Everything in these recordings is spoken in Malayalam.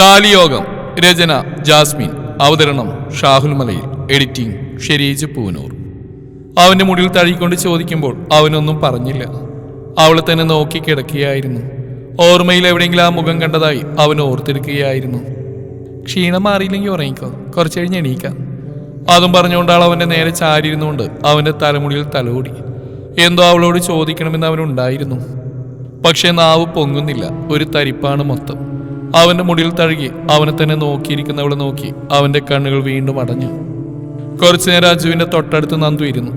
താലിയോഗം രചന ജാസ്മിൻ അവതരണം ഷാഹുൽ മലയിൽ എഡിറ്റിംഗ് ഷെരീജ് പൂനൂർ. അവന്റെ മുടിയിൽ തഴുകിക്കൊണ്ട് ചോദിക്കുമ്പോൾ അവനൊന്നും പറഞ്ഞില്ല. അവളെ തന്നെ നോക്കി കിടക്കുകയായിരുന്നു. ഓർമ്മയിൽ എവിടെയെങ്കിലും ആ മുഖം കണ്ടതായി അവൻ ഓർത്തെടുക്കുകയായിരുന്നു. ക്ഷീണം മാറിയില്ലെങ്കിൽ ഉറങ്ങിക്കോ കുറച്ച് കഴിഞ്ഞ് എണീക്കാം. അതും പറഞ്ഞുകൊണ്ടാൾ അവന്റെ നേരെ ചാരിയിരുന്നുകൊണ്ട് അവന്റെ തലമുടിയിൽ തലോടി. എന്തോ അവളോട് ചോദിക്കണമെന്ന് അവനുണ്ടായിരുന്നു. പക്ഷേ നാവ് പൊങ്ങുന്നില്ല ഒരു തരിപ്പാണ് മൊത്തം. അവന്റെ മുടിയിൽ തഴുകി അവനെ തന്നെ നോക്കിയിരിക്കുന്നവളെ നോക്കി അവന്റെ കണ്ണുകൾ വീണ്ടും അടഞ്ഞു. കുറച്ചു നേരം അജുവിന്റെ തൊട്ടടുത്ത് നന്ദു ഇരുന്നു.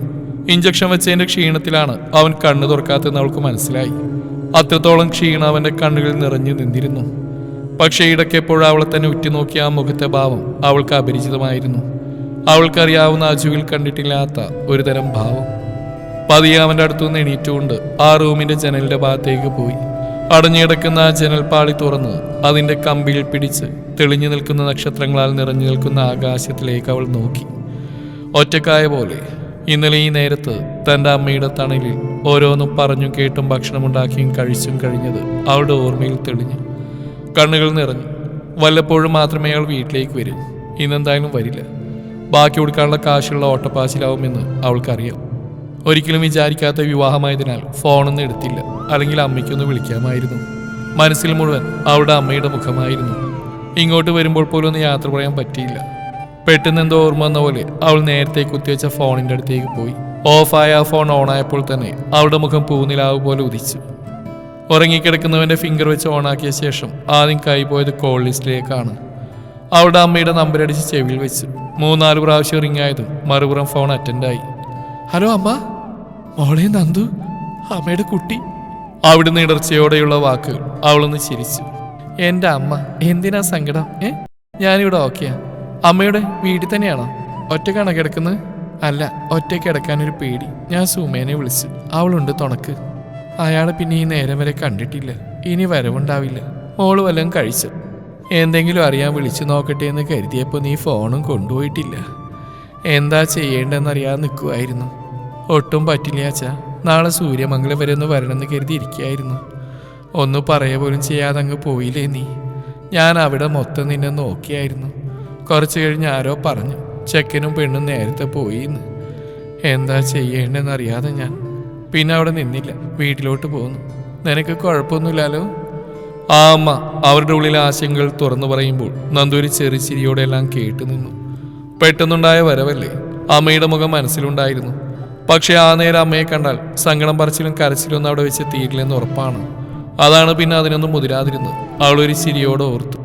ഇഞ്ചക്ഷൻ വെച്ചതിന്റെ ക്ഷീണത്തിലാണ് അവൻ കണ്ണു തുറക്കാത്തെന്ന് അവൾക്ക് മനസ്സിലായി. അത്രത്തോളം ക്ഷീണം അവന്റെ കണ്ണുകളിൽ നിറഞ്ഞു നിന്നിരുന്നു. പക്ഷേ ഇടയ്ക്കെപ്പോഴും അവളെ തന്നെ ഉറ്റുനോക്കിയ ആ മുഖത്തെ ഭാവം അവൾക്ക് അപരിചിതമായിരുന്നു. അവൾക്കറിയാവുന്ന അജുവിൽ കണ്ടിട്ടില്ലാത്ത ഒരുതരം ഭാവം. പതിയെ അവന്റെ അടുത്തുനിന്ന് എണീറ്റുകൊണ്ട് ആ റൂമിന്റെ ജനലിന്റെ ഭാഗത്തേക്ക് പോയി. അടഞ്ഞുകിടക്കുന്ന ആ ജനൽപ്പാളി തുറന്ന് അതിന്റെ കമ്പിയിൽ പിടിച്ച് തെളിഞ്ഞു നിൽക്കുന്ന നക്ഷത്രങ്ങളാൽ നിറഞ്ഞു നിൽക്കുന്ന ആകാശത്തിലേക്ക് അവൾ നോക്കി. ഒറ്റക്കായ പോലെ ഇന്നലെ ഈ നേരത്ത് തന്റെ അമ്മയുടെ തണലിൽ ഓരോന്നും പറഞ്ഞും കേട്ടും ഭക്ഷണമുണ്ടാക്കിയും കഴിച്ചും കഴിഞ്ഞത് അവളുടെ ഓർമ്മയിൽ തെളിഞ്ഞു. കണ്ണുകൾ നിറഞ്ഞു. വല്ലപ്പോഴും മാത്രമേ അയാൾ വീട്ടിലേക്ക് വരൂ. ഇന്നെന്തായാലും വരില്ല. ബാക്കി കൊടുക്കാനുള്ള കാശുള്ള ഓട്ടപ്പാച്ചിലാവുമെന്ന് അവൾക്കറിയാം. ഒരിക്കലും വിചാരിക്കാത്ത വിവാഹമായതിനാൽ ഫോണൊന്നും എടുത്തില്ല. അല്ലെങ്കിൽ അമ്മയ്ക്കൊന്ന് വിളിക്കാമായിരുന്നു. മനസ്സിൽ മുഴുവൻ അവളുടെ അമ്മയുടെ മുഖമായിരുന്നു. ഇങ്ങോട്ട് വരുമ്പോൾ പോലും ഒന്ന് യാത്ര പറയാൻ പറ്റിയില്ല. പെട്ടെന്ന് എന്തോ ഓർമ്മ വന്ന പോലെ അവൾ നേരത്തെ കുത്തിവെച്ച ഫോണിന്റെ അടുത്തേക്ക് പോയി. ഓഫായ ആ ഫോൺ ഓണായപ്പോൾ തന്നെ അവളുടെ മുഖം പൂനിലാവ് പോലെ ഉദിച്ചു. ഉറങ്ങിക്കിടക്കുന്നവന്റെ ഫിംഗർ വെച്ച് ഓണാക്കിയ ശേഷം ആദ്യം കൈ പോയത് കോൾ ലിസ്റ്റിലേക്കാണ്. അവളുടെ അമ്മയുടെ നമ്പർ അടിച്ച് ചെവിയിൽ വെച്ചു മൂന്നാൽ പ്രാവശ്യം റിംഗ് ആയതും മറുപുറം ഫോൺ അറ്റൻഡായി. ഹലോ അമ്മ. മോളെ നന്ദു. അമ്മയുടെ കുട്ടി. അവിടുന്ന് ഇടർച്ചയോടെയുള്ള വാക്കുകൾ അവളൊന്ന് ചിരിച്ചു. എന്റെ അമ്മ എന്തിനാ സങ്കടം? ഏ? ഞാനിവിടെ ഓക്കെയാ. അമ്മയുടെ വീട്ടിൽ തന്നെയാണോ? ഒറ്റക്കാണോ കിടക്കുന്നത്? അല്ല ഒറ്റയ്ക്ക് കിടക്കാനൊരു പേടി. ഞാൻ സുമേനെ വിളിച്ചു. അവളുണ്ട് തുണക്ക്. അയാളെ പിന്നെ ഈ നേരം വരെ കണ്ടിട്ടില്ല. ഇനി വരവുണ്ടാവില്ല. മോൾ വല്ലതും കഴിച്ചു. എന്തെങ്കിലും അറിയാൻ വിളിച്ചു നോക്കട്ടെ എന്ന് കരുതിയപ്പോൾ നീ ഫോണും കൊണ്ടുപോയിട്ടില്ല. എന്താ ചെയ്യേണ്ടതെന്നറിയാതെ നിൽക്കുമായിരുന്നു ഒട്ടും പറ്റില്ല അച്ഛാ. നാളെ സൂര്യമംഗലം വരെ ഒന്ന് വരണമെന്ന് കരുതി ഇരിക്കുകയായിരുന്നു ഒന്ന് പറയ പോലും ചെയ്യാതെ അങ്ങ് പോയില്ലേ നീ? ഞാൻ അവിടെ മൊത്തം നിന്നെ നോക്കിയായിരുന്നു. കുറച്ച് കഴിഞ്ഞ് ആരോ പറഞ്ഞു ചെക്കനും പെണ്ണും നേരത്തെ പോയിന്ന്. എന്താ ചെയ്യേണ്ടെന്നറിയാതെ ഞാൻ പിന്നെ അവിടെ നിന്നില്ല വീട്ടിലോട്ട് പോന്നു. നിനക്ക് കുഴപ്പമൊന്നുമില്ലല്ലോ? ആ അമ്മ അവരുടെ ഉള്ളിൽ ആശങ്കകൾ തുറന്നു പറയുമ്പോൾ നന്ദൂരി ചെറിയ ചിരിയോടെ എല്ലാം കേട്ടു നിന്നു പെട്ടെന്നുണ്ടായ വരവല്ലേ? അമ്മയുടെ മുഖം മനസ്സിലുണ്ടായിരുന്നു. പക്ഷെ ആ നേരം അമ്മയെ കണ്ടാൽ സങ്കടം പറച്ചിലും കരച്ചിലും ഒന്നും അവിടെ വെച്ച് തീരില്ലെന്ന് ഉറപ്പാണ്. അതാണ് പിന്നെ അതിനൊന്നും മുതിരാതിരുന്നത്. അവളൊരു ചിരിയോടെ ഓർത്തു.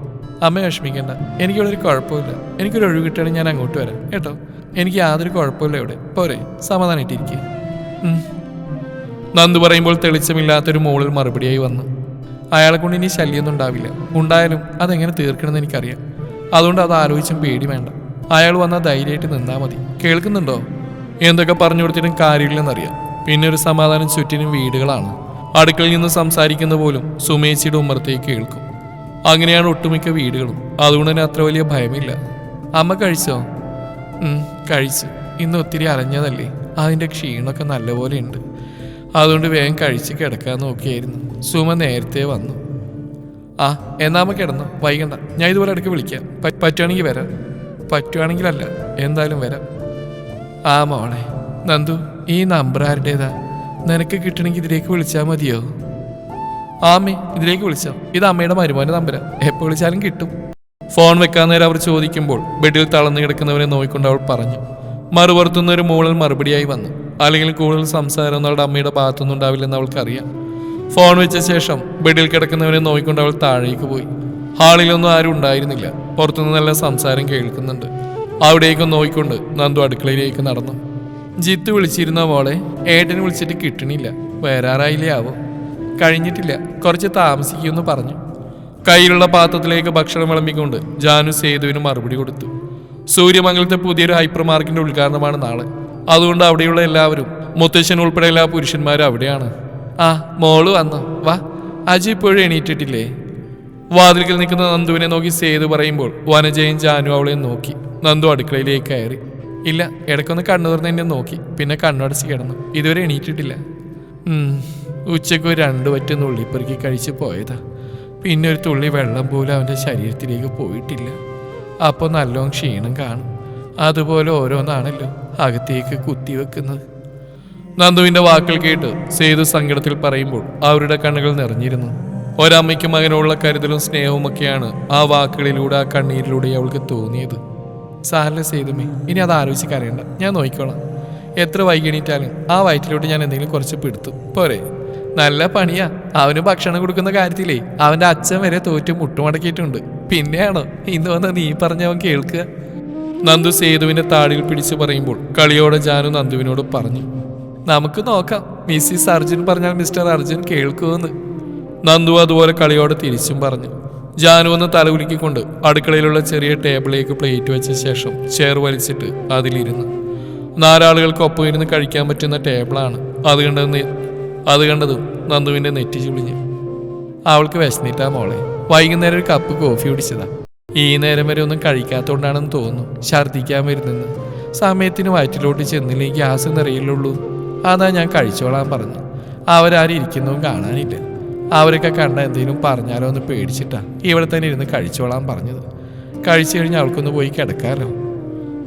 അമ്മ വിഷമിക്കേണ്ട. എനിക്കിവിടെ ഒരു കുഴപ്പമില്ല. എനിക്കൊരു ഒഴിവ് കിട്ടുകയാണെങ്കിൽ ഞാൻ അങ്ങോട്ട് വരാം. കേട്ടോ? എനിക്ക് യാതൊരു കുഴപ്പമില്ല ഇവിടെ. പോരെ സമാധാനായിട്ടിരിക്കുക നന്ദു പറയുമ്പോൾ തെളിച്ചമില്ലാത്തൊരു മോളിൽ മറുപടിയായി വന്നു. അയാളെ കൊണ്ട് ഇനി ശല്യമൊന്നും ഉണ്ടാവില്ല. ഉണ്ടായാലും അതെങ്ങനെ തീർക്കണമെന്ന് എനിക്കറിയാം. അതുകൊണ്ട് അത് ആലോചിച്ചും പേടി വേണ്ട. അയാൾ വന്നാൽ ധൈര്യമായിട്ട് നിന്നാൽ മതി. കേൾക്കുന്നുണ്ടോ? എന്തൊക്കെ പറഞ്ഞു കൊടുത്തിട്ടും കാര്യമില്ലെന്നറിയാം. പിന്നെ ഒരു സമാധാനം ചുറ്റിനും വീടുകളാണ്. അടുക്കളയിൽ നിന്ന് സംസാരിക്കുന്ന പോലും സുമേച്ചിയുടെ ഉമ്മറത്തേക്ക് കേൾക്കും. അങ്ങനെയാണ് ഒട്ടുമിക്ക വീടുകളും. അതുകൊണ്ട് തന്നെ അത്ര വലിയ ഭയമില്ല. അമ്മ കഴിച്ചോ? കഴിച്ചു. ഇന്ന് ഒത്തിരി അലഞ്ഞതല്ലേ? അതിന്റെ ക്ഷീണമൊക്കെ നല്ലപോലെ ഉണ്ട്. അതുകൊണ്ട് വേഗം കഴിച്ച് കിടക്കാൻ നോക്കിയായിരുന്നു. സുമ നേരത്തെ വന്നു. ആ എന്നാ അമ്മ കിടന്നു? വൈകണ്ട. ഞാൻ ഇതുപോലെ ഇടയ്ക്ക് വിളിക്കാം. പറ്റുവാണെങ്കിൽ വരാം. പറ്റുവാണെങ്കിലല്ല. എന്തായാലും വരാം. ആ മോളെ നന്ദു ഈ നമ്പർ ആരുടേതാ? നിനക്ക് കിട്ടണമെങ്കിൽ ഇതിലേക്ക് വിളിച്ചാൽ മതിയോ? ആമേ ഇതിലേക്ക് വിളിച്ചോ. ഇത് അമ്മയുടെ മരുമോന്റെ നമ്പരാ എപ്പോൾ വിളിച്ചാലും കിട്ടും. ഫോൺ വെക്കാൻ നേരം അവർ ചോദിക്കുമ്പോൾ ബെഡിൽ തളർന്നു കിടക്കുന്നവരെ നോക്കിക്കൊണ്ട് അവൾ പറഞ്ഞു. മറുപുറത്തുനിന്ന് ഒരു മോളിൽ മറുപടിയായി വന്നു. അല്ലെങ്കിൽ കൂടുതൽ സംസാരം അവളുടെ അമ്മയുടെ ഭാഗത്തൊന്നും ഉണ്ടാവില്ലെന്ന് അവൾക്കറിയാം. ഫോൺ വെച്ച ശേഷം ബെഡിൽ കിടക്കുന്നവരെ നോക്കിക്കൊണ്ട് അവൾ താഴേക്ക് പോയി. ഹാളിലൊന്നും ആരും ഉണ്ടായിരുന്നില്ല. പുറത്തുനിന്ന് നല്ല സംസാരം കേൾക്കുന്നുണ്ട്. അവിടേക്ക് നോക്കിക്കൊണ്ട് നന്ദു അടുക്കളയിലേക്ക് നടന്നു. ജിത്ത് വിളിച്ചിരുന്ന മോളെ ഏട്ടന് വിളിച്ചിട്ട് കിട്ടണില്ല. വരാറായില്ലേ ആവോ? കഴിഞ്ഞിട്ടില്ല. കുറച്ച് താമസിക്കുമെന്ന് പറഞ്ഞു. കയ്യിലുള്ള പാത്രത്തിലേക്ക് ഭക്ഷണം വിളമ്പിക്കൊണ്ട് ജാനു സേതുവിന് മറുപടി കൊടുത്തു. സൂര്യമംഗലത്തെ പുതിയൊരു ഹൈപ്പർ മാർക്കിന്റെ ഉദ്ഘാടനമാണ് നാളെ. അതുകൊണ്ട് അവിടെയുള്ള എല്ലാവരും മുത്തശ്ശൻ ഉൾപ്പെടെ എല്ലാ പുരുഷന്മാരും അവിടെയാണ്. ആ മോൾ വന്നോ. വാ. അജി ഇപ്പോഴും എണീറ്റിട്ടില്ലേ? വാതിൽക്കൽ നിൽക്കുന്ന നന്ദുവിനെ നോക്കി സേതു പറയുമ്പോൾ വനജയും ജാനു അവളെ നോക്കി. നന്ദു അടുക്കളയിലേക്ക് കയറി. ഇല്ല ഇടയ്ക്കൊന്ന് കണ്ണു തുറന്ന് എന്നെ നോക്കി. പിന്നെ കണ്ണടച്ച് കിടന്നു. ഇതുവരെ എണീറ്റിട്ടില്ല. ഉച്ചയ്ക്ക് രണ്ട് പറ്റുന്ന ഉള്ളിപ്പെറുക്കി കഴിച്ച് പോയതാ. പിന്നെ ഒരു തുള്ളി വെള്ളം പോലും അവന്റെ ശരീരത്തിലേക്ക് പോയിട്ടില്ല. അപ്പോൾ നല്ലോണം ക്ഷീണം കാണും. അതുപോലെ ഓരോന്നാണല്ലോ അകത്തേക്ക് കുത്തിവെക്കുന്നത് നന്ദുവിന്റെ വാക്കുകൾ കേട്ട് സേതു സങ്കടത്തിൽ പറയുമ്പോൾ അവരുടെ കണ്ണുകൾ നിറഞ്ഞിരുന്നു. ഒരമ്മയ്ക്ക് മകനോടുള്ള കരുതലും സ്നേഹവും ഒക്കെയാണ് ആ വാക്കുകളിലൂടെ ആ കണ്ണീരിലൂടെ അവൾക്ക് തോന്നിയത്. സാറില്ല സേതുമേ ഇനി അത് ആലോചിച്ച് കരയണ്ട. ഞാൻ നോക്കിക്കോളാം. എത്ര വൈകിണീറ്റാലും ആ വയറ്റിലോട്ട് ഞാൻ എന്തെങ്കിലും കുറച്ച് പിടുത്തും. പോരെ. നല്ല പണിയാ. അവന് ഭക്ഷണം കൊടുക്കുന്ന കാര്യത്തിലേ അവന്റെ അച്ഛൻ വരെ തോറ്റ് മുട്ടുമടക്കിയിട്ടുണ്ട്. പിന്നെയാണോ? ഇന്ന് വന്ന് നീ പറഞ്ഞവൻ കേൾക്കുക. നന്ദു സേതുവിന്റെ താടിയിൽ പിടിച്ചു പറയുമ്പോൾ കളിയോടെ ജാനു നന്ദുവിനോട് പറഞ്ഞു. നമുക്ക് നോക്കാം. മിസ്സിസ് അർജുൻ പറഞ്ഞാൽ മിസ്റ്റർ അർജുൻ കേൾക്കുമെന്ന്. നന്ദു അതുപോലെ കളിയോടെ തിരിച്ചും പറഞ്ഞു. ജാനു ഒന്ന് തലകുലുക്കിക്കൊണ്ട് അടുക്കളയിലുള്ള ചെറിയ ടേബിളിലേക്ക് പ്ലേറ്റ് വെച്ച ശേഷം ചെയർ വലിച്ചിട്ട് അതിലിരുന്നു. നാലാളുകൾക്കൊപ്പം ഇരുന്ന് കഴിക്കാൻ പറ്റുന്ന ടേബിളാണ്. അത് കണ്ടത് അത് കണ്ടതും നന്ദുവിന്റെ നെറ്റി ചുളിഞ്ഞു. അവൾക്ക് വിശന്നിട്ടാ മോളെ. വൈകുന്നേരം ഒരു കപ്പ് കോഫി കുടിച്ചതാ. ഈ നേരം വരെ ഒന്നും കഴിക്കാത്തതുകൊണ്ടാണെന്ന് തോന്നുന്നു ഛർദ്ദിക്കാൻ വരുന്നെന്ന്. സമയത്തിന് വയറ്റിലോട്ട് ചെന്നില്ലെങ്കിൽ ഗ്യാസ് നിറയില്ലുള്ളൂ അതാ ഞാൻ കഴിച്ചോളാൻ പറഞ്ഞു. അവരാരും ഇരിക്കുന്നതും കാണാനില്ല. അവരൊക്കെ കണ്ട എന്തെങ്കിലും പറഞ്ഞാലോ എന്ന് പേടിച്ചിട്ടാ ഇവിടെ തന്നെ ഇരുന്ന് കഴിച്ചോളാൻ പറഞ്ഞത്. കഴിച്ചു കഴിഞ്ഞ് അവൾക്കൊന്ന് പോയി കിടക്കാലോ.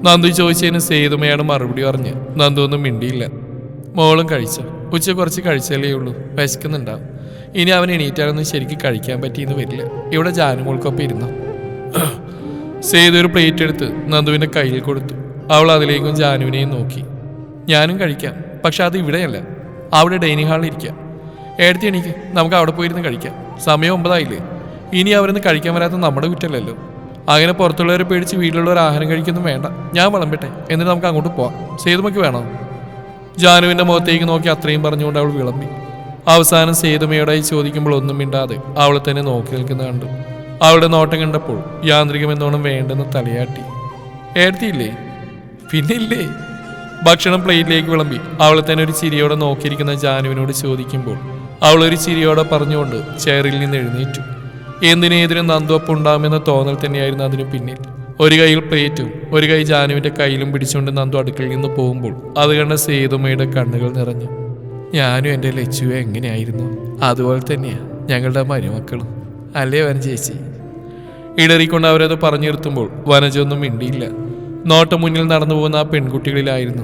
നന്ദു ചോദിച്ചതിന് സേതുമയാണ് മറുപടി പറഞ്ഞ് നന്ദു ഒന്നും മിണ്ടിയില്ല. മോളും കഴിച്ചു. ഉച്ച കുറച്ച് കഴിച്ചാലേ ഉള്ളൂ. വിശക്കുന്നുണ്ടാവും. ഇനി അവൻ എണീറ്റാലൊന്നും ശരിക്കും കഴിക്കാൻ പറ്റിയെന്ന് വരില്ല. ഇവിടെ ജാനുമോൾക്കൊപ്പം ഇരുന്നു. സേതു ഒരു പ്ലേറ്റ് എടുത്ത് നന്ദുവിന്റെ കയ്യിൽ കൊടുത്തു. അവൾ അതിലേക്കും ജാനുവിനെയും നോക്കി. ഞാനും കഴിക്കാം. പക്ഷെ അത് ഇവിടെയല്ല. അവിടെ ഡൈനിങ് ഹാളിൽ ഇരിക്കാം. എടുത്തി എണീക്ക്. നമുക്ക് അവിടെ പോയിരുന്ന് കഴിക്കാം. സമയം ഒമ്പതായില്ലേ? ഇനി അവരൊന്ന് കഴിക്കാൻ വരാത്ത നമ്മുടെ കുറ്റല്ലല്ലോ അങ്ങനെ പുറത്തുള്ളവരെ പേടിച്ച് വീട്ടിലുള്ളവർ ആഹാരം കഴിക്കൊന്നും വേണ്ട. ഞാൻ വിളമ്പട്ടെ. എന്നിട്ട് നമുക്ക് അങ്ങോട്ട് പോവാം. സേതുമയ്ക്ക് വേണോ? ജാനുവിന്റെ മുഖത്തേക്ക് നോക്കി അത്രയും പറഞ്ഞുകൊണ്ട് അവൾ വിളമ്പി. അവസാനം സേതുമയോടായി ചോദിക്കുമ്പോൾ ഒന്നും മിണ്ടാതെ അവളെ തന്നെ നോക്കി നിൽക്കുന്ന കണ്ടു. അവളുടെ നോട്ടം കണ്ടപ്പോൾ യാന്ത്രികമെന്നോണം വേണ്ടെന്ന് തലയാട്ടി. ഏർത്തിയില്ലേ പിന്നെ ഇല്ലേ ഭക്ഷണം പ്ലേറ്റിലേക്ക് വിളമ്പി. അവളെ തന്നെ ഒരു ചിരിയോടെ നോക്കിയിരിക്കുന്ന ജാനുവിനോട് ചോദിക്കുമ്പോൾ അവൾ ഒരു ചിരിയോടെ പറഞ്ഞുകൊണ്ട് ചെയറിൽ നിന്ന് എഴുന്നേറ്റു. എന്തിനേതിനും നന്ദുവപ്പ് ഉണ്ടാകുമെന്ന തോന്നൽ തന്നെയായിരുന്നു അതിനു പിന്നിൽ. ഒരു കൈയിൽ പ്ലേറ്റും ഒരു കൈ ജാനുവിന്റെ കയ്യിലും പിടിച്ചുകൊണ്ട് നന്ദു അടുക്കിൽ നിന്ന് പോകുമ്പോൾ അത് കണ്ട സേതുമയുടെ കണ്ണുകൾ നിറഞ്ഞു. ഞാനും എന്റെ ലച്ചു എങ്ങനെയായിരുന്നു? അതുപോലെ തന്നെയാണ് ഞങ്ങളുടെ മരുമക്കളും. അല്ലേ വന ചേച്ചി? ഇടറിക്കൊണ്ട് അവരത് പറഞ്ഞു നിർത്തുമ്പോൾ വനജൊന്നും മിണ്ടിയില്ല. നോട്ടം മുന്നിൽ നടന്നു പോകുന്ന ആ പെൺകുട്ടികളിലായിരുന്നു.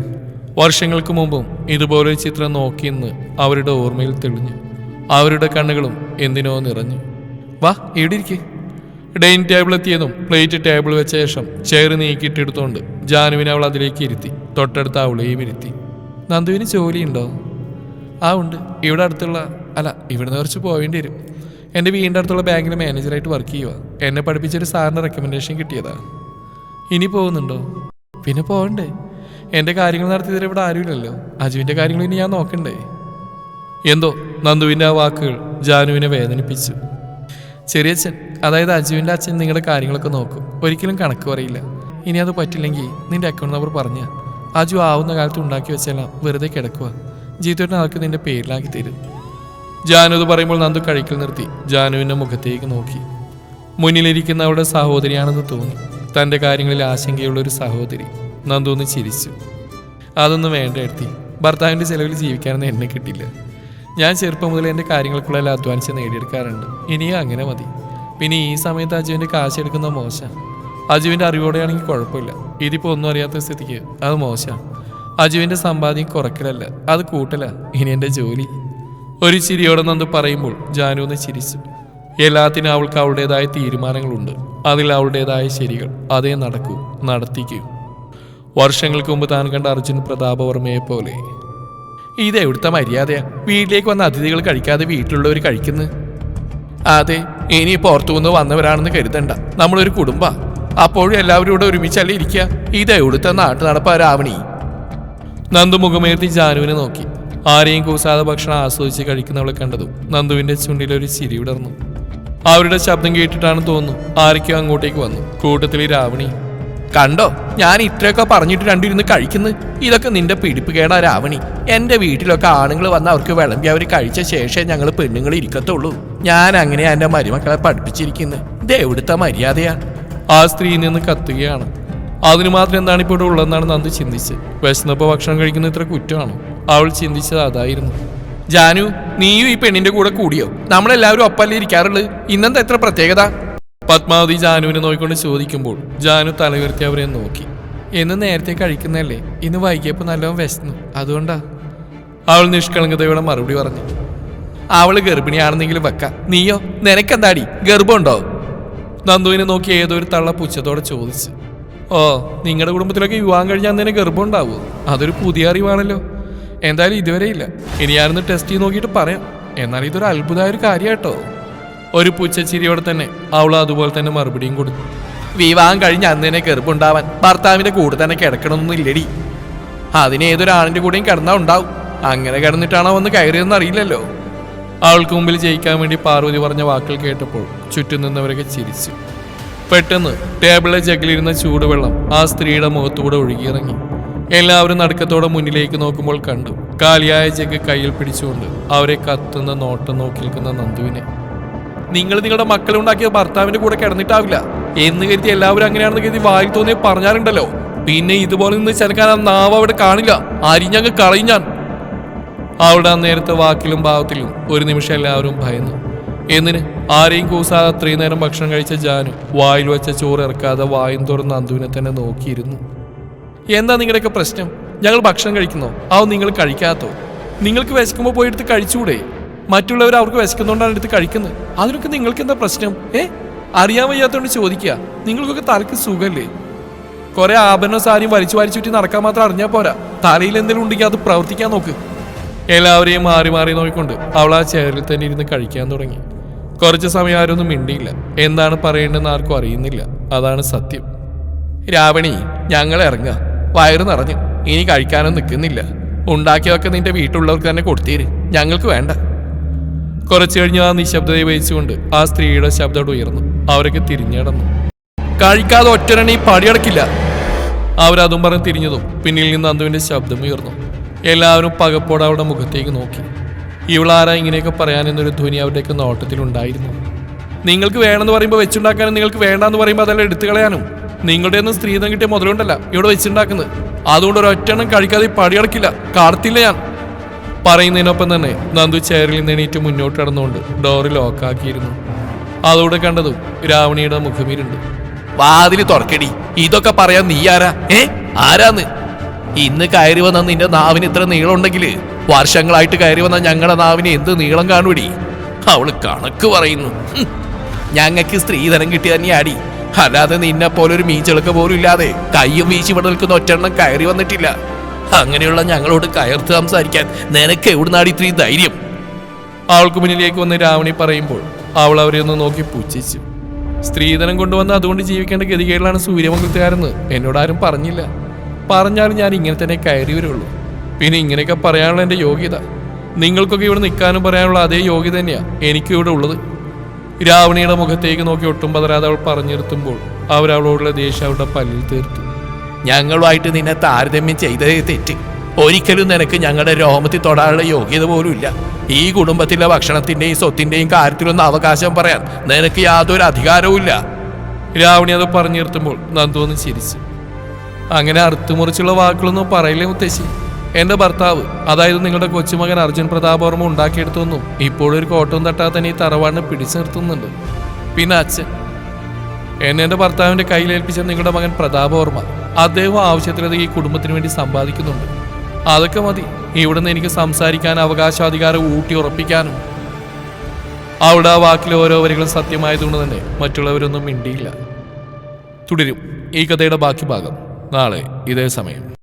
വർഷങ്ങൾക്ക് മുമ്പും ഇതുപോലൊരു ചിത്രം നോക്കിയെന്ന് അവരുടെ ഓർമ്മയിൽ തെളിഞ്ഞു. അവരുടെ കണ്ണുകളും എന്തിനോ നിറഞ്ഞു. വാ ഇവിടെ ഇരിക്കേ? ഡൈനിങ് ടേബിൾ എത്തിയതും പ്ലേറ്റ് ടേബിൾ വെച്ച ശേഷം ചെയർ നീക്കിയിട്ടെടുത്തോണ്ട് ജാനുവിനെ അവൾ അതിലേക്ക് ഇരുത്തി. തൊട്ടടുത്ത് അവളെയും ഇരുത്തി. നന്ദുവിന് ജോലിയുണ്ടോ? ആ ഉണ്ട്. ഇവിടെ അടുത്തുള്ള അല്ല ഇവിടുന്ന് കുറച്ച് പോവേണ്ടി വരും. എന്റെ വീടിന്റെ അടുത്തുള്ള ബാങ്കിൽ മാനേജറായിട്ട് വർക്ക് ചെയ്യുക എന്നെ പഠിപ്പിച്ചൊരു സാറിന്റെ റെക്കമെൻഡേഷൻ കിട്ടിയതാ. ഇനി പോകുന്നുണ്ടോ? പിന്നെ പോകണ്ടേ എന്റെ കാര്യങ്ങൾ നടത്തിയതിൽ ഇവിടെ ആരുമില്ലല്ലോ. അജുവിന്റെ കാര്യങ്ങൾ ഇനി ഞാൻ നോക്കണ്ടേ. എന്തോ? നന്ദുവിന്റെ ആ വാക്കുകൾ ജാനുവിനെ വേദനിപ്പിച്ചു. ചെറിയച്ഛൻ അതായത് അജുവിന്റെ അച്ഛൻ നിങ്ങളുടെ കാര്യങ്ങളൊക്കെ നോക്കും. ഒരിക്കലും കണക്ക് പറയില്ല. ഇനി അത് പറ്റില്ലെങ്കിൽ നിന്റെ അക്കൗണ്ട് നമ്പർ പറഞ്ഞ അജു ആവുന്ന കാലത്ത് ഉണ്ടാക്കി വെച്ചെല്ലാം വെറുതെ കിടക്കുക ജീത്തോട്ടൻ അതൊക്കെ നിന്റെ പേരിലാക്കി തരും. ജാനു അത് പറയുമ്പോൾ നന്ദു കഴിക്കൽ നിർത്തി. ജാനുവിന്റെ മുഖത്തേക്ക് നോക്കി. മുന്നിലിരിക്കുന്ന അവളുടെ സഹോദരിയാണെന്ന് തോന്നി. തന്റെ കാര്യങ്ങളിൽ ആശങ്കയുള്ള ഒരു സഹോദരി. നന്ദു ഒന്ന് ചിരിച്ചു. അതൊന്നും വേണ്ട എടുത്തി. ഭർത്താവിന്റെ ചിലവിൽ ജീവിക്കാനൊന്നും എന്നെ കിട്ടില്ല. ഞാൻ ചെറുപ്പം മുതൽ എന്റെ കാര്യങ്ങൾക്കുള്ള അധ്വാനിച്ച് നേടിയെടുക്കാറുണ്ട്. ഇനിയും അങ്ങനെ മതി. പിന്നെ ഈ സമയത്ത് അജുവിന്റെ കാശ് എടുക്കുന്ന മോശം. അജുവിന്റെ അറിവോടെയാണെങ്കിൽ കുഴപ്പമില്ല. ഇതിപ്പോൾ ഒന്നും അറിയാത്ത സ്ഥിതിക്ക് അത് മോശം. അജുവിന്റെ സമ്പാദ്യം കുറക്കലല്ല അത് കൂട്ടല. ഇനി എന്റെ ജോലി. ഒരു ചിരിയോടെ നന്ദു പറയുമ്പോൾ ജാനു ഒന്ന് ചിരിച്ചു. എല്ലാത്തിനും അവൾക്ക് അവളുടേതായ തീരുമാനങ്ങളുണ്ട്. അതിൽ അവളുടേതായ ശരികൾ. അതേ നടക്കൂ നടത്തിക്കൂ. വർഷങ്ങൾക്ക് മുമ്പ് താൻ കണ്ട അർജുൻ പ്രതാപവർമ്മയെ പോലെ ഇത് എവിടുത്തെ മര്യാദയാ. വീട്ടിലേക്ക് വന്ന അതിഥികൾ കഴിക്കാതെ വീട്ടിലുള്ളവർ കഴിക്കുന്നു. അതെ ഇനി പുറത്തുനിന്ന് വന്നവരാണെന്ന് കരുതണ്ട. നമ്മളൊരു കുടുംബ. അപ്പോഴും എല്ലാവരും കൂടെ ഒരുമിച്ചല്ലേ ഇരിക്കുക ഇത് എവിടുത്തെ നാട്ടു നടപ്പാരാവണി നന്ദു മുഖമേർത്തി ജാനുവിനെ നോക്കി. ആരെയും കൂസാതെ ഭക്ഷണം ആസ്വദിച്ച് കഴിക്കുന്നവളെ കണ്ടതും നന്ദുവിന്റെ ചുണ്ടിലൊരു ചിരി വിടർന്നു അവരുടെ ശബ്ദം കേട്ടിട്ടാണ് തോന്നുന്നു ആരൊക്കെയോ അങ്ങോട്ടേക്ക് വന്നു. കൂട്ടത്തിൽ രാവണി. കണ്ടോ? ഞാൻ ഇത്രയൊക്കെ പറഞ്ഞിട്ട് രണ്ടിരുന്ന് കഴിക്കുന്നു. ഇതൊക്കെ നിന്റെ പിടിപ്പ് കേടാ രാവണി. എന്റെ വീട്ടിലൊക്കെ ആണുങ്ങൾ വന്ന് അവർക്ക് വിളമ്പി അവർ കഴിച്ച ശേഷം ഞങ്ങൾ പെണ്ണുങ്ങൾ ഇരിക്കത്തുള്ളൂ. ഞാൻ അങ്ങനെ എന്റെ മരുമക്കളെ പഠിപ്പിച്ചിരിക്കുന്നു. ഇത് എവിടുത്തെ മര്യാദയാ. ആ സ്ത്രീ നിന്ന് കത്തുകയാണ്. അതിനു മാത്രം എന്താണ് ഇപ്പോൾ ഇവിടെ ഉള്ളതെന്നാണ് നന്ദി ചിന്തിച്ചത്. വിശന്നപ്പോൾ ഭക്ഷണം കഴിക്കുന്ന ഇത്ര കുറ്റമാണോ? അവൾ ചിന്തിച്ചത് അതായിരുന്നു. ജാനു നീയും ഈ പെണ്ണിന്റെ കൂടെ കൂടിയോ? നമ്മളെല്ലാവരും ഒപ്പല്ലേ ഇരിക്കാറുള്ളത് ഇന്നെന്താ എത്ര പ്രത്യേകത? പത്മാവതി ജാനുവിനെ നോക്കിക്കൊണ്ട് ചോദിക്കുമ്പോൾ ജാനു തലയുയർത്തി അവരെ നോക്കി. എന്ന് നേരത്തെ കഴിക്കുന്നതല്ലേ? ഇന്ന് വൈകിയപ്പോൾ നല്ലോണം വിശന്നു. അതുകൊണ്ടാ? അവൾ നിഷ്കളങ്കതയോടെ മറുപടി പറഞ്ഞു. അവൾ ഗർഭിണിയാണെന്നെങ്കിലും വെക്ക. നീയോ? നിനക്കെന്താടി? ഗർഭമുണ്ടോ നന്ദുവിനെ നോക്കി ഏതോ ഒരു തള്ള പുച്ഛത്തോടെ ചോദിച്ചു. ഓ നിങ്ങളുടെ കുടുംബത്തിലൊക്കെ വിവാഹം കഴിഞ്ഞാൽ തന്നെ ഗർഭം ഉണ്ടാവുമോ അതൊരു പുതിയ അറിവാണല്ലോ. എന്തായാലും ഇതുവരെ ഇല്ല. ഇനി ഞാനൊന്ന് ടെസ്റ്റ് ചെയ്ത് നോക്കിയിട്ട് പറയാം. എന്നാൽ ഇതൊരു അത്ഭുതമായ ഒരു കാര്യമാട്ടോ ഒരു പുച്ഛച്ചിരിയോടെ തന്നെ അവൾ അതുപോലെ തന്നെ മറുപടിയും കൊടുത്തു. വിവാഹം കഴിഞ്ഞ് അന്ന് തന്നെ കെറുപ്പുണ്ടാവാൻ ഭർത്താവിന്റെ കൂടെ തന്നെ കിടക്കണമെന്നില്ലടി അതിന് ഏതൊരാണിന്റെ കൂടെയും കിടന്നാ ഉണ്ടാവും. അങ്ങനെ കിടന്നിട്ടാണോ വന്ന് കയറിയെന്ന് അറിയില്ലല്ലോ. അവൾക്ക് മുമ്പിൽ ജയിക്കാൻ വേണ്ടി പാർവതി പറഞ്ഞ വാക്കുകൾ കേട്ടപ്പോൾ ചുറ്റും നിന്നവരൊക്കെ ചിരിച്ചു. പെട്ടെന്ന് ടേബിളിലെ ജഗിലിരുന്ന ചൂടുവെള്ളം ആ സ്ത്രീയുടെ മുഖത്തൂടെ ഒഴുകിയിറങ്ങി. എല്ലാവരും നടുക്കത്തോടെ മുന്നിലേക്ക് നോക്കുമ്പോൾ കണ്ടു. കാലിയായ ജഗ് കയ്യിൽ പിടിച്ചുകൊണ്ട് അവരെ കത്തുന്ന നോട്ടം നോക്കി നിൽക്കുന്ന നന്ദുവിനെ. നിങ്ങൾ നിങ്ങളുടെ മക്കളെ ഉണ്ടാക്കിയ ഭർത്താവിന്റെ കൂടെ കിടന്നിട്ടാവില്ല. എന്ന് കരുതി എല്ലാവരും അങ്ങനെയാണെന്ന് കരുതി വായി തോന്നിയ പറഞ്ഞാറുണ്ടല്ലോ പിന്നെ ഇതുപോലെ നിന്ന് ചെലക്കാൻ ആ നാവ് അവിടെ കാണില്ല. അരിഞ്ഞങ്ങ് കളയും ഞാൻ. ആ നേരത്തെ വാക്കിലും ഭാവത്തിലും ഒരു നിമിഷം എല്ലാവരും ഭയന്നു. എന്തിന്? ആരെയും കൂസാതെ അത്രയും നേരം ഭക്ഷണം കഴിച്ച ജാനു വായിൽ വെച്ച ചോറ് ഇറക്കാതെ വായും തുറന്ന് അന്തുവിനെ തന്നെ നോക്കിയിരുന്നു. എന്താ നിങ്ങളുടെയൊക്കെ പ്രശ്നം? ഞങ്ങൾ ഭക്ഷണം കഴിക്കുന്നോ? അത് നിങ്ങൾ കഴിക്കാത്തോ? നിങ്ങൾക്ക് വിശക്കുമ്പോൾ പോയി എടുത്ത് കഴിച്ചുകൂടെ മറ്റുള്ളവർ അവർക്ക് വിശക്കുന്നതുകൊണ്ടാണ് എടുത്ത് കഴിക്കുന്നത്. അതിനൊക്കെ നിങ്ങൾക്ക് എന്താ പ്രശ്നം? ഏ? അറിയാൻ വയ്യാത്തോണ്ട് ചോദിക്കുക നിങ്ങൾക്കൊക്കെ തലക്ക് സുഖമല്ലേ കുറെ ആഭരണ സാരിയും വലിച്ചു വലിച്ചു ചുറ്റി നടക്കാൻ മാത്രം അറിഞ്ഞാൽ പോരാ. തലയിൽ എന്തെങ്കിലും ഉണ്ടെങ്കിൽ അത് പ്രവർത്തിക്കാൻ നോക്ക്. എല്ലാവരെയും മാറി മാറി നോക്കിക്കൊണ്ട് അവൾ ആ ചെയറിൽ തന്നെ ഇരുന്ന് കഴിക്കാൻ തുടങ്ങി. കുറച്ച് സമയം ആരൊന്നും മിണ്ടിയില്ല. എന്താണ് പറയേണ്ടതെന്ന് ആർക്കും അറിയുന്നില്ല. അതാണ് സത്യം. രാവണി ഞങ്ങൾ ഇറങ്ങുക. വയറ് നിറഞ്ഞു. ഇനി കഴിക്കാനൊന്നും നിൽക്കുന്നില്ല. ഉണ്ടാക്കിയതൊക്കെ നിന്റെ വീട്ടിലുള്ളവർക്ക് തന്നെ കൊടുത്തേര്. ഞങ്ങൾക്ക് വേണ്ട. കുറച്ചു കഴിഞ്ഞ് ആ നിശബ്ദത വഹിച്ചുകൊണ്ട് ആ സ്ത്രീയുടെ ശബ്ദം ഉയർന്നു. അവരൊക്കെ തിരിഞ്ഞടന്നു കഴിക്കാതെ ഒറ്റരണി പടിയടക്കില്ല അവരതും പറഞ്ഞ് തിരിഞ്ഞതും പിന്നിൽ നിന്ന് അന്തുവിന്റെ ശബ്ദം ഉയർന്നു. എല്ലാവരും പകപ്പോടെ അവരുടെ മുഖത്തേക്ക് നോക്കി. ഇവളാരാ ഇങ്ങനെയൊക്കെ പറയാനെന്നൊരു ധ്വനി അവരുടെയൊക്കെ നോട്ടത്തിലുണ്ടായിരുന്നു നിങ്ങൾക്ക് വേണമെന്ന് പറയുമ്പോൾ വെച്ചുണ്ടാക്കാനും നിങ്ങൾക്ക് വേണ്ടാന്ന് പറയുമ്പോൾ അതെല്ലാം എടുത്തു കളയാനും. നിങ്ങളുടെ ഒന്നും സ്ത്രീധം കിട്ടിയ മുതലുണ്ടല്ല ഇവിടെ വെച്ചുണ്ടാക്കുന്നത്. അതുകൊണ്ട് ഒരൊറ്റെണ്ണം കഴിക്കാതെ പടിയടക്കില്ല കാർത്തില്ല ഞാൻ. പറയുന്നതിനൊപ്പം തന്നെ നന്ദു ചെയറിൽ നിന്ന് എണീറ്റ് മുന്നോട്ട് കടന്നുകൊണ്ട് ഡോറ് ലോക്കാക്കിയിരുന്നു അതോടെ കണ്ടതും രാവണിയുടെ മുഖമീരുണ്ട്. വാതിൽ തുറക്കടി. ഇതൊക്കെ പറയാൻ നീ ആരാ? ഏ? ആരാന്ന്? ഇന്ന് കയറി വന്ന നിന്റെ നാവിന് ഇത്ര നീളം ഉണ്ടെങ്കിൽ വർഷങ്ങളായിട്ട് കയറി വന്ന ഞങ്ങളുടെ നാവിന് എന്ത് നീളം കാണുവടി? അവൾ കണക്ക് പറയുന്നു. ഞങ്ങൾക്ക് സ്ത്രീധനം കിട്ടി തന്നെയാടി. അല്ലാതെ നിന്നെ പോലെ ഒരു മീച്ചെളുക്ക പോലും ഇല്ലാതെ കയ്യും വീശി ഇവിടെ നിൽക്കുന്ന ഒറ്റെണ്ണം കയറി വന്നിട്ടില്ല. അങ്ങനെയുള്ള ഞങ്ങളോട് കയർത്ത് സംസാരിക്കാൻ നിനക്ക് എവിടുന്നാടി ഇത്രയും ധൈര്യം? അവൾക്ക് മുന്നിലേക്ക് വന്ന് രാവണി പറയുമ്പോൾ അവൾ അവരെ ഒന്ന് നോക്കി പുച്ഛിച്ചു. സ്ത്രീധനം കൊണ്ടുവന്ന് അതുകൊണ്ട് ജീവിക്കേണ്ട ഗതികേടിലാണ് സൂര്യമംഗലത്തുകാരെന്ന് എന്നോട് ആരും പറഞ്ഞില്ല. പറഞ്ഞാലും ഞാൻ ഇങ്ങനെ തന്നെ കയറി വരുള്ളൂ. പിന്നെ ഇങ്ങനെയൊക്കെ പറയാനുള്ള എന്റെ യോഗ്യത. നിങ്ങൾക്കൊക്കെ ഇവിടെ നിൽക്കാനും പറയാനുള്ള അതേ യോഗ്യത തന്നെയാണ് എനിക്കും ഇവിടെ ഉള്ളത്. രാവണിയുടെ മുഖത്തേക്ക് നോക്കി ഒട്ടും പതരാതെ അവൾ പറഞ്ഞിരുത്തുമ്പോൾ അവരവളോടുള്ള ദേഷ്യം അവരുടെ പല്ലിൽ തീർത്തു. ഞങ്ങളുമായിട്ട് നിന്നെ താരതമ്യം ചെയ്തതേ തെറ്റ്. ഒരിക്കലും നിനക്ക് ഞങ്ങളുടെ രോമത്തിൽ തൊടാനുള്ള യോഗ്യത പോലും ഈ കുടുംബത്തിലെ ഭക്ഷണത്തിന്റെയും സ്വത്തിന്റെയും കാര്യത്തിലൊന്നും അവകാശം പറയാൻ നിനക്ക് യാതൊരു അധികാരവും ഇല്ല. രാവണി അത് പറഞ്ഞു നിർത്തുമ്പോൾ നന്ദു ഒന്ന് ചിരിച്ചു. അങ്ങനെ അറുത്തുമുറിച്ചുള്ള വാക്കുകളൊന്നും പറയില്ലേ മുത്തശ്ശി? എന്റെ ഭർത്താവ് അതായത് നിങ്ങളുടെ കൊച്ചുമകൻ അർജുൻ പ്രതാപവർമ്മ ഉണ്ടാക്കിയെടുത്തൊന്നും ഇപ്പോഴും ഒരു കോട്ടവും തട്ടാതെ തന്നെ ഈ തറവാടിനെ പിടിച്ചു നിർത്തുന്നുണ്ട്. പിന്നെ അച്ഛൻ. എന്നെ എന്റെ ഭർത്താവിന്റെ കയ്യിലേൽപ്പിച്ച നിങ്ങളുടെ മകൻ പ്രതാപവർമ്മ അദ്ദേഹം ആവശ്യത്തിലത് ഈ കുടുംബത്തിന് വേണ്ടി സമ്പാദിക്കുന്നുണ്ട്. അതൊക്കെ മതി. ഇവിടുന്ന് എനിക്ക് സംസാരിക്കാൻ അവകാശാധികാരം ഊട്ടി ഉറപ്പിക്കാനും. അവിടെ ആ വാക്കിലെ ഓരോ വരികളും സത്യമായതുകൊണ്ട് തന്നെ മറ്റുള്ളവരൊന്നും മിണ്ടിയില്ല. തുടരും. ഈ കഥയുടെ ബാക്കി ഭാഗം. നാളെ ഇതേ സമയം.